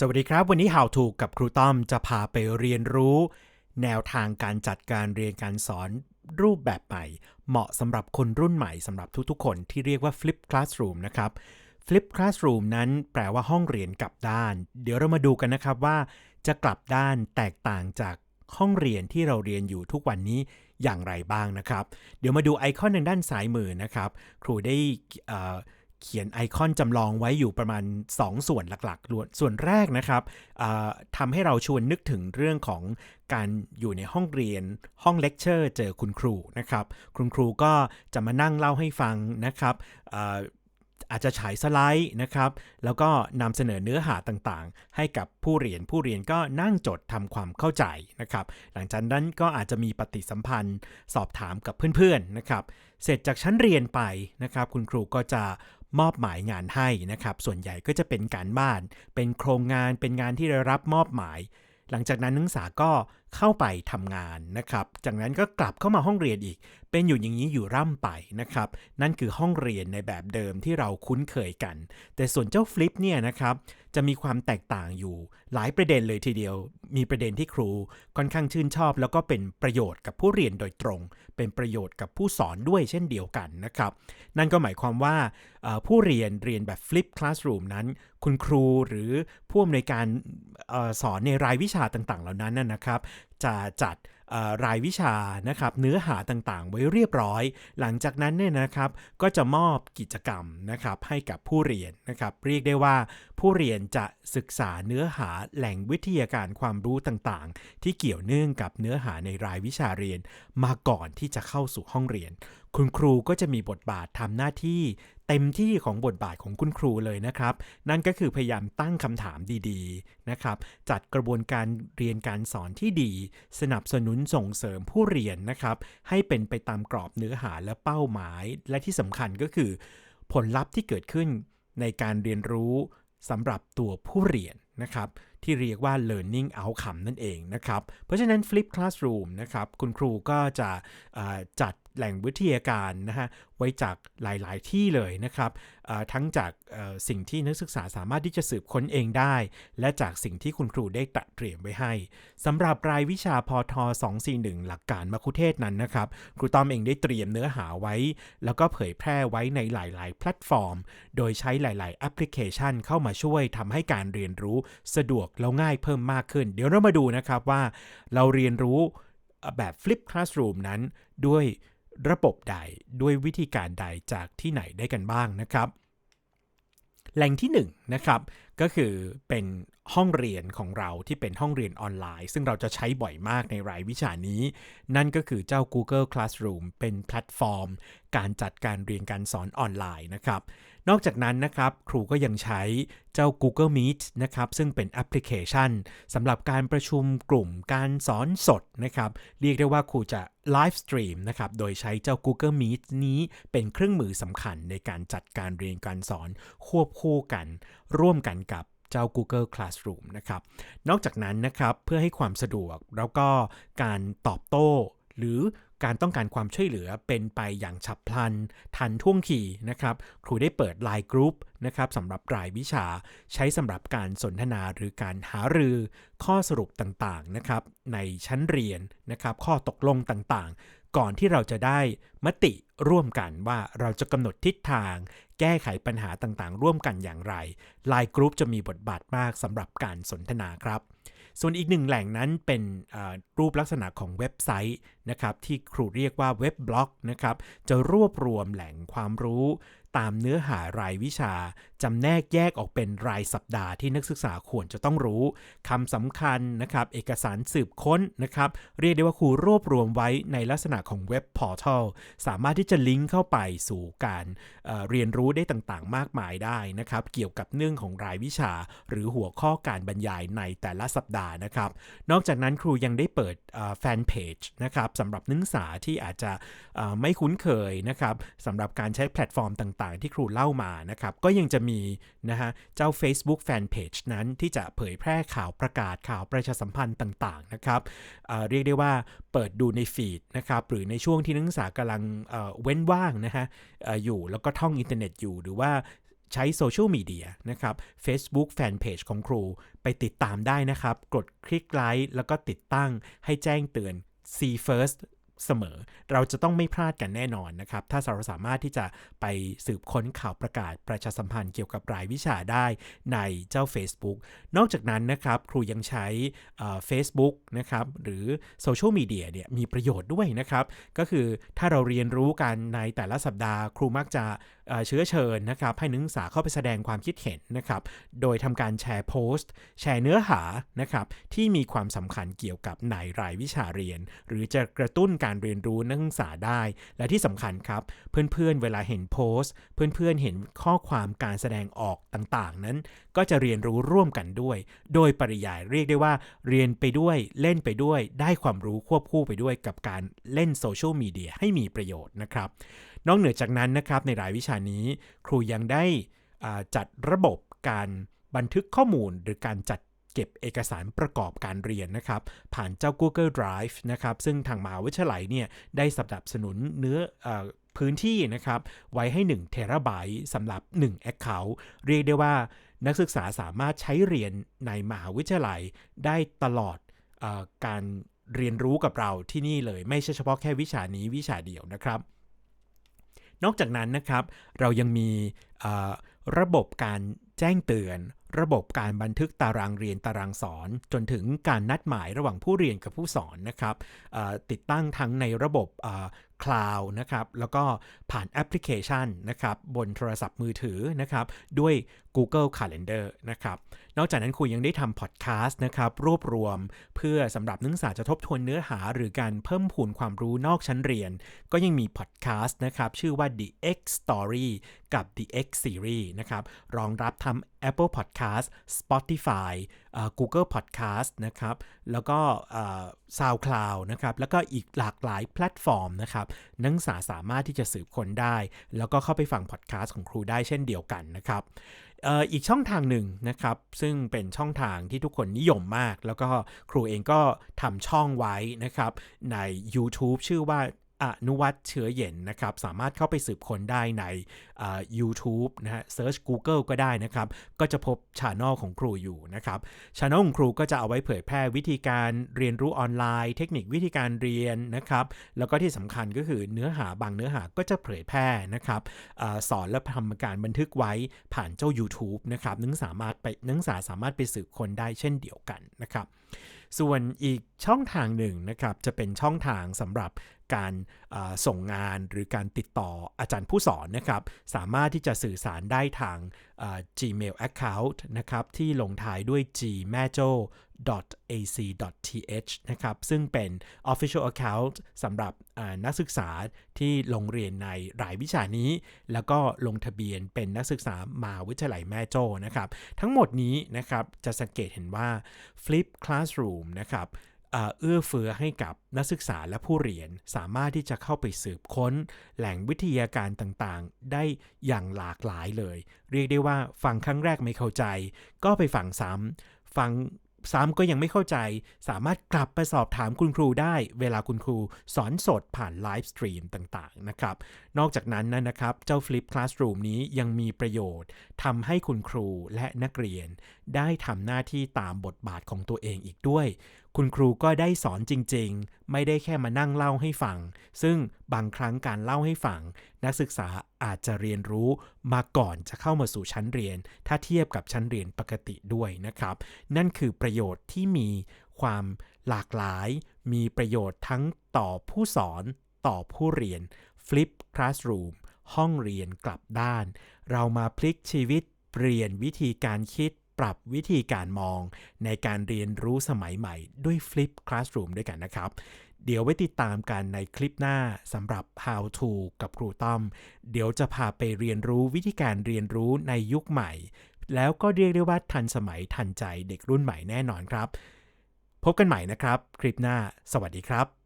สวัสดีครับ วันนี้ How to กับครูต้อมจะพาไปเรียนรู้ แนวทางการจัดการเรียนการสอนรูปแบบใหม่ เหมาะสำหรับคนรุ่นใหม่สำหรับทุกๆ คนที่เรียกว่า Flip Classroom นะครับ Flip Classroom นั้นแปลว่าห้องเรียนกลับด้าน เดี๋ยวเรามาดูกันนะครับว่า จะกลับด้านแตกต่างจากห้องเรียนที่เราเรียนอยู่ทุกวันนี้อย่างไรบ้างนะครับ เดี๋ยวมาดูไอคอนทางด้านซ้ายมือนะครับ ครูได้ เขียนไอคอนจำลองไว้อยู่ประมาณ 2 ส่วนหลักๆ ส่วนแรกนะครับทำให้เราชวนนึกถึงเรื่องของการอยู่ในห้องเรียนห้องเลคเชอร์เจอคุณครูนะครับ คุณครูก็จะมานั่งเล่าให้ฟังนะครับเอ่ออาจจะฉายสไลด์นะครับ แล้วก็นำเสนอเนื้อหาต่างๆ ให้กับผู้เรียนผู้เรียนก็นั่งจดทำความเข้าใจนะครับ หลังจากนั้นก็อาจจะมีปฏิสัมพันธ์สอบถามกับเพื่อนๆนะครับ เสร็จจากชั้นเรียนไปนะครับ คุณครูก็จะ มอบหมายงานให้นะครับ ส่วนใหญ่ก็จะเป็นการบ้าน เป็นโครงงาน เป็นงานที่ได้รับมอบหมาย หลังจากนั้นนักศึกษาก็เข้าไปทำงานนะครับ จากนั้นก็กลับเข้ามาห้องเรียนอีก เป็นอยู่อย่างนี้อยู่ร่ำไปนะครับ นั่นคือห้องเรียนในแบบเดิมที่เราคุ้นเคยกัน แต่ส่วนเจ้าฟลิปเนี่ยนะครับ จะมีความแตกต่างอยู่หลายประเด็นเลยทีเดียว มีประเด็นที่ครูค่อนข้างชื่นชอบ แล้วก็เป็นประโยชน์กับผู้เรียนโดยตรง เป็นประโยชน์กับผู้สอนด้วยเช่นเดียวกันนะครับ นั่นก็หมายความว่าผู้เรียนเรียนแบบ flip classroom นั้น คุณครูหรือผู้อำนวยการอสอนในรายวิชาต่างๆ เหล่านั้นนะครับจะจัดรายวิชานะครับเนื้อหาต่างๆ ไว้เรียบร้อย หลังจากนั้นเนี่ยนะครับก็จะมอบกิจกรรมนะครับให้กับผู้เรียนนะครับเรียกได้ว่าผู้เรียนจะศึกษาเนื้อหาแหล่งวิทยาการความรู้ต่างๆ ที่เกี่ยวเนื่องกับเนื้อหาในรายวิชาเรียน มาก่อนที่จะเข้าสู่ห้องเรียน คุณครูก็จะมีบทบาททำหน้าที่ เต็มที่ของบทบาทของคุณครูเลยนะครับ นั่นก็คือพยายามตั้งคำถามดีๆนะครับจัดกระบวนการเรียนการสอนที่ดี สนับสนุนส่งเสริมผู้เรียนนะครับให้เป็นไปตามกรอบเนื้อหาและเป้าหมาย และที่สำคัญก็คือ ผลลัพธ์ที่เกิดขึ้นในการเรียนรู้สำหรับตัวผู้เรียนนะครับ ที่เรียกว่า learning outcome นั่นเองนะครับ เพราะฉะนั้น flip classroom นะครับคุณครูก็จะจัดแหล่งวิทยาการนะฮะไว้จากหลายๆที่เลยนะครับทั้งจากสิ่งที่นักศึกษาสามารถที่จะสืบค้นเองได้ และจากสิ่งที่คุณครูได้ตระเตรียมไว้ให้สำหรับรายวิชาพทอ241 หลักการมคุเทศนั้นนะครับครูต้อมเองได้เตรียมเนื้อหาไว้ แล้วก็เผยแพร่ไว้ในหลาย ๆ แพลตฟอร์ม โดยใช้หลาย ๆ แอปพลิเคชันเข้ามาช่วยทำให้การเรียนรู้สะดวกแล้วง่ายเพิ่มมากขึ้น เดี๋ยวเรามาดูนะครับว่าเราเรียนรู้แบบ Flip Classroom นั้นด้วยระบบใดด้วยวิธีการใดจากที่ไหนได้กันบ้างนะครับ แหล่งที่1นนะครับก็คือเป็น ห้องเรียนของเราที่เป็นห้องเรียนออนไลน์ ซึ่งเราจะใช้บ่อยมากในรายวิชานี้ นั่นก็คือเจ้า Google Classroom เป็นแพลตฟอร์ม การจัดการเรียนการสอนออนไลน์นะครับ นอกจากนั้นนะครับ ครูก็ยังใช้เจ้า Google Meet นะครับ ซึ่งเป็นแอปพลิเคชันสำหรับการประชุมกลุ่มการสอนสดนะครับ เรียกได้ว่าครูจะไลฟ์สตรีมนะครับ โดยใช้เจ้า Google Meet นี้เป็นเครื่องมือสำคัญในการจัดการเรียนการสอนควบคู่กัน ร่วมกันกับ เจ้า Google Classroom นะครับ นอกจากนั้นนะครับเพื่อให้ความสะดวกแล้วก็การตอบโต้ หรือการต้องการความช่วยเหลือเป็นไปอย่างฉับพลัน ทันท่วงทีนะครับ ครูได้เปิด Line Group นะครับสำหรับรายวิชาใช้สำหรับการสนทนาหรือการหารือข้อสรุปต่างๆนะครับในชั้นเรียนนะครับข้อตกลงต่างๆ ก่อนที่เราจะได้มติ ร่วมกันว่าเราจะกำหนดทิศทาง แก้ไขปัญหาต่างๆ ร่วมกันอย่างไรไลน์กรุ๊ปจะมีบทบาทมากสำหรับการสนทนาครับ ส่วนอีกหนึ่งแหล่งนั้นเป็นรูปลักษณะของเว็บไซต์นะครับที่ครูเรียกว่าเว็บบล็อกนะครับจะรวบรวมแหล่งความรู้ ตามเนื้อหารายวิชา จำแนกแยกออกเป็นรายสัปดาห์ที่นักศึกษาควรจะต้องรู้คำสำคัญนะครับเอกสารสืบค้นนะครับ เรียกได้ว่าครูรวบรวมไว้ในลักษณะของเว็บพอร์ทัลสามารถที่จะลิงก์เข้าไปสู่การเเรียนรู้ได้ต่างๆ มากมายได้นะครับ เกี่ยวกับเนื่องของรายวิชา หรือหัวข้อการบรรยายในแต่ละสัปดาห์นะครับ นอกจากนั้นครูยังได้เปิดแฟนเพจนะครับสำหรับนักศึกษาที่อาจจะไม่คุ้นเคยนะครับสำหรับการใช้แพลตฟอร์มต่างๆ ที่ครูเล่ามานะครับ ก็ยังจะมีนะฮะเจ้า Facebook Fanpage นั้นที่จะเผยแพร่ข่าวประกาศข่าวประชาสัมพันธ์ต่างๆนะครับเเรียกได้ว่าเปิดดูในฟีดนะครับหรือในช่วงที่นักศึกษากำลังเเว้นว่างนะฮะออยู่แล้วก็ท่องอินเทอร์เน็ตอยู่หรือว่าใช้โซเชียลมีเดียนะครับ Facebook Fanpage ของครูไปติดตามได้นะครับ กดคลิกไลค์แล้วก็ติดตั้งให้แจ้งเตือน See First เสมอ เราจะต้องไม่พลาดกันแน่นอนนะครับ ถ้าเราสามารถที่จะไปสืบค้นข่าวประกาศประชาสัมพันธ์เกี่ยวกับรายวิชาได้ในเจ้า Facebook นอกจากนั้นนะครับครูยังใช้เฟซบุ๊กนะครับหรือโซเชียลมีเดียเนี่ยมีประโยชน์ด้วยนะครับ ก็คือถ้าเราเรียนรู้กันในแต่ละสัปดาห์ ครูมักจะเชื้อเชิญนะครับให้นักศึกษาเข้าไปแสดงความคิดเห็นนะครับ โดยทำการแชร์โพสต์ แชร์เนื้อหานะครับที่มีความสำคัญเกี่ยวกับในรายวิชาเรียน หรือจะกระตุ้นการการเรียนรู้นักศึกษาได้ และที่สำคัญครับ เพื่อนๆเวลาเห็นโพสต์ เพื่อนๆเห็นข้อความการแสดงออกต่างๆ นั้น ก็จะเรียนรู้ร่วมกันด้วย โดยปริยายเรียกได้ว่า เรียนไปด้วยเล่นไปด้วย ได้ความรู้ควบคู่ไปด้วยกับการเล่นโซเชียลมีเดียให้มีประโยชน์นะครับนอกเหนือจากนั้นนะครับในรายวิชานี้ ครูยังได้จัดระบบการบันทึกข้อมูลหรือการจัด เก็บเอกสารประกอบการเรียนนะครับ ผ่านเจ้า Google Drive นะครับ ซึ่งทางมหาวิทยาลัยเนี่ยได้สนับสนุนเนื้ออพื้นที่นะครับ ไว้ให้ 1 เทราไบต์สำหรับ 1 Account เรียกได้ว่านักศึกษาสามารถใช้เรียนในมหาวิทยาลัยได้ตลอดอการเรียนรู้กับเราที่นี่เลย ไม่ใช่เฉพาะแค่วิชานี้วิชาเดียวนะครับ นอกจากนั้นนะครับ เรายังมีระบบการแจ้งเตือน ระบบการบันทึกตารางเรียนตารางสอน จนถึงการนัดหมายระหว่างผู้เรียนกับผู้สอนนะครับติดตั้งทั้งในระบบคลาวด์นะครับแล้วก็ผ่านแอปพลิเคชันนะครับบนโทรศัพท์มือถือนะครับด้วย Google Calendar นะครับนอกจากนั้นครูยังได้ทำพอดแคสต์นะครับรวบรวม เพื่อสำหรับนักศึกษาจะทบทวนเนื้อหา หรือการเพิ่มพูนความรู้นอกชั้นเรียน ก็ยังมีพอดแคสต์นะครับชื่อว่า The X Story กับ The X Series นะครับรองรับทำ Apple Podcast Spotify Google Podcast นะครับ แล้วก็ SoundCloud นะครับ แล้วก็อีกหลากหลายแพลตฟอร์มนะครับ นักศึกษาสามารถที่จะสืบค้นได้ แล้วก็เข้าไปฟังพอดแคสต์ของครูได้เช่นเดียวกันนะครับอีกช่องทางหนึ่งนะครับ ซึ่งเป็นช่องทางที่ทุกคนนิยมมาก แล้วก็ครูเองก็ทำช่องไว้นะครับ ใน YouTube ชื่อว่า อนุวัตเชื้อเย็นนะครับ สามารถเข้าไปสืบค้นได้ใน YouTube นะฮะเซิร์ช Google ก็ได้นะครับ ก็จะพบช anel ของครูอยู่นะครับช anel ของครูก็จะเอาไว้เผยแพร่วิธีการเรียนรู้ออนไลน์ เทคนิควิธีการเรียนนะครับ แล้วก็ที่สำคัญก็คือเนื้อหาบางเนื้อหาก็จะเผยแพร่นะครับอสอนและทำการบันทึกไว้ผ่านเจ้า YouTube นะครับนักสามารถไปนักศึกษาสามารถไปสืบค้นได้เช่นเดียวกันนะครับ ส่วนอีกช่องทางหนึ่งนะครับจะเป็นช่องทางสำหรับการส่งงานหรือการติดต่ออาจารย์ผู้สอนนะครับ สามารถที่จะสื่อสารได้ทาง Gmail Account นะครับที่ลงท้ายด้วย gmajo ac.th นะครับซึ่งเป็น official account สำหรับนักศึกษาที่ลงเรียนในรายวิชานี้ แล้วก็ลงทะเบียนเป็นนักศึกษามาวิทยาลัยแม่โจ้นะครับ ทั้งหมดนี้นะครับจะสังเกตเห็นว่า Flip Classroom นะครับ เอื้อเฟื้อให้กับนักศึกษาและผู้เรียน สามารถที่จะเข้าไปสืบค้น แหล่งวิทยาการต่างๆ ได้อย่างหลากหลายเลย เรียกได้ว่าฟังครั้งแรกไม่เข้าใจ ก็ไปฟังซ้ำฟังซ้ำก็ยังไม่เข้าใจ สามารถกลับไปสอบถามคุณครูได้ เวลาคุณครูสอนสดผ่านไลฟ์สตรีมต่างๆนะครับ นอกจากนั้นนะครับ เจ้า Flip Classroom นี้ยังมีประโยชน์ทำให้คุณครูและนักเรียน ได้ทำหน้าที่ตามบทบาทของตัวเองอีกด้วย คุณครูก็ได้สอนจริง ๆ ไม่ได้แค่มานั่งเล่าให้ฟัง ซึ่งบางครั้งการเล่าให้ฟัง นักศึกษาอาจจะเรียนรู้มาก่อนจะเข้ามาสู่ชั้นเรียน ถ้าเทียบกับชั้นเรียนปกติด้วยนะครับ นั่นคือประโยชน์ที่มีความหลากหลาย มีประโยชน์ทั้งต่อผู้สอนต่อผู้เรียน Flip Classroom ห้องเรียนกลับด้าน เรามาพลิกชีวิตเปลี่ยนวิธีการคิด ปรับวิธีการมองในการเรียนรู้สมัยใหม่ด้วย Flip Classroom ด้วยกันนะครับ เดี๋ยวไว้ติดตามกันในคลิปหน้าสำหรับ How to กับครูต้อม เดี๋ยวจะพาไปเรียนรู้วิธีการเรียนรู้ในยุคใหม่ แล้วก็เรียกได้ว่าทันสมัยทันใจเด็กรุ่นใหม่แน่นอนครับ พบกันใหม่นะครับ คลิปหน้า สวัสดีครับ